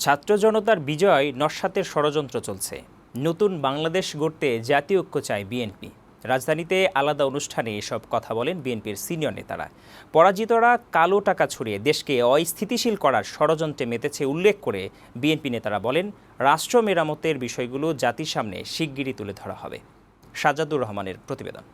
ছাত্র জনতার বিজয় নস্যাতের ষড়যন্ত্র চলছে। নতুন বাংলাদেশ গড়তে জাতীয় ঐক্য চায় বিএনপি। রাজধানীতে আলাদা অনুষ্ঠানে এসব কথা বলেন বিএনপির সিনিয়র নেতারা। পরাজিতরা কালো টাকা ছড়িয়ে দেশকে অস্থিতিশীল করার ষড়যন্ত্রে মেতেছে উল্লেখ করে বিএনপি নেতারা বলেন, রাষ্ট্র মেরামতের বিষয়গুলো জাতির সামনে শিগগিরই তুলে ধরা হবে। সাজাদুর রহমানের প্রতিবেদন।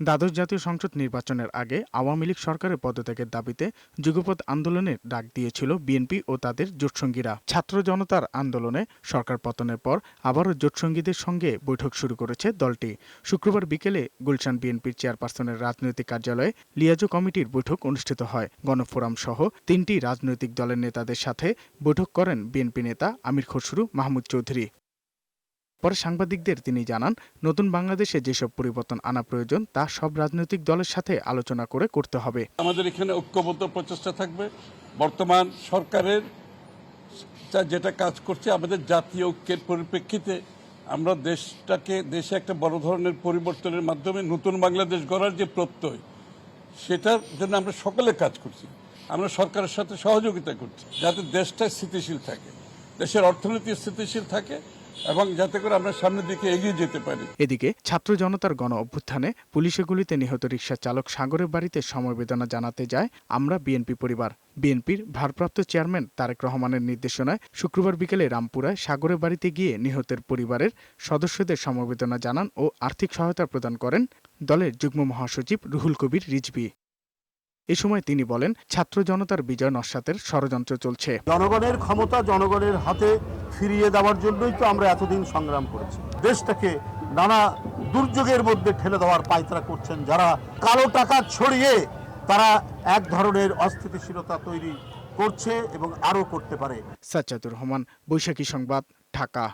দ্বাদশ জাতীয় সংসদ নির্বাচনের আগে আওয়ামী লীগ সরকারের পদত্যাগের দাবিতে যুগপৎ আন্দোলনের ডাক দিয়েছিল বিএনপি ও তাদের জোটসঙ্গীরা। ছাত্র জনতার আন্দোলনে সরকার পতনের পর আবারও জোটসঙ্গীদের সঙ্গে বৈঠক শুরু করেছে দলটি। শুক্রবার বিকেলে গুলশান বিএনপির চেয়ারপারসনের রাজনৈতিক কার্যালয়ে লিয়াজো কমিটির বৈঠক অনুষ্ঠিত হয়। গণফোরাম সহ তিনটি রাজনৈতিক দলের নেতাদের সাথে বৈঠক করেন বিএনপি নেতা আমির খসরু, মাহমুদ চৌধুরী। পরে সাংবাদিকদের তিনি জানান, নতুন বাংলাদেশে যেসব পরিবর্তন আনা প্রয়োজন, তা সব রাজনৈতিক দলের সাথে আলোচনা করে করতে হবে। আমাদের এখানে ঐক্যবদ্ধ প্রচেষ্টা থাকবে। বর্তমান সরকারের যেটা কাজ করছে, আমাদের জাতীয় ঐক্যের পরিপ্রেক্ষিতে আমরা দেশটাকে, দেশে একটা বড় ধরনের পরিবর্তনের মাধ্যমে নতুন বাংলাদেশ গড়ার যে প্রত্যয়, সেটার জন্য আমরা সকলে কাজ করছি। আমরা সরকারের সাথে সহযোগিতা করছি, যাতে দেশটা স্থিতিশীল থাকে, দেশের অর্থনীতি স্থিতিশীল থাকে এবং যাতে করে আমরা সামনের দিকে এগিয়ে যেতে পারি। এদিকে ছাত্র জনতার গণ অভ্যুত্থানে পুলিশের গুলিতে নিহত রিকশা চালক সাগরের বাড়িতে সমবেদনা জানাতে যায় আমরা বিএনপি পরিবার। বিএনপির ভারপ্রাপ্ত চেয়ারম্যান তারেক রহমানের নির্দেশনায় শুক্রবার বিকেলে রামপুরায় সাগরের বাড়িতে গিয়ে নিহতের পরিবারের সদস্যদের সমবেদনা জানান ও আর্থিক সহায়তা প্রদান করেন দলের যুগ্ম মহাসচিব রুহুল কবির রিজভী। এ সময় তিনি বলেন ছাত্র জনতার বিজয় নস্যাতের ষড়যন্ত্র চলছে। জনগণের ক্ষমতা জনগণের হাতে ফিরিয়ে দেওয়ার জন্যই তো আমরা এতদিন সংগ্রাম করেছি। দেশটাকে নানা দুর্যোগের মধ্যে ঠেলে দেওয়ার পায়তারা করছেন যারা। কালো টাকা ছড়িয়ে তারা এক ধরনের অস্থিতিশীলতা তৈরি করছে এবং আরও করতে পারে। সাজ্জাদুর রহমান বৈশাখী সংবাদ ঢাকা।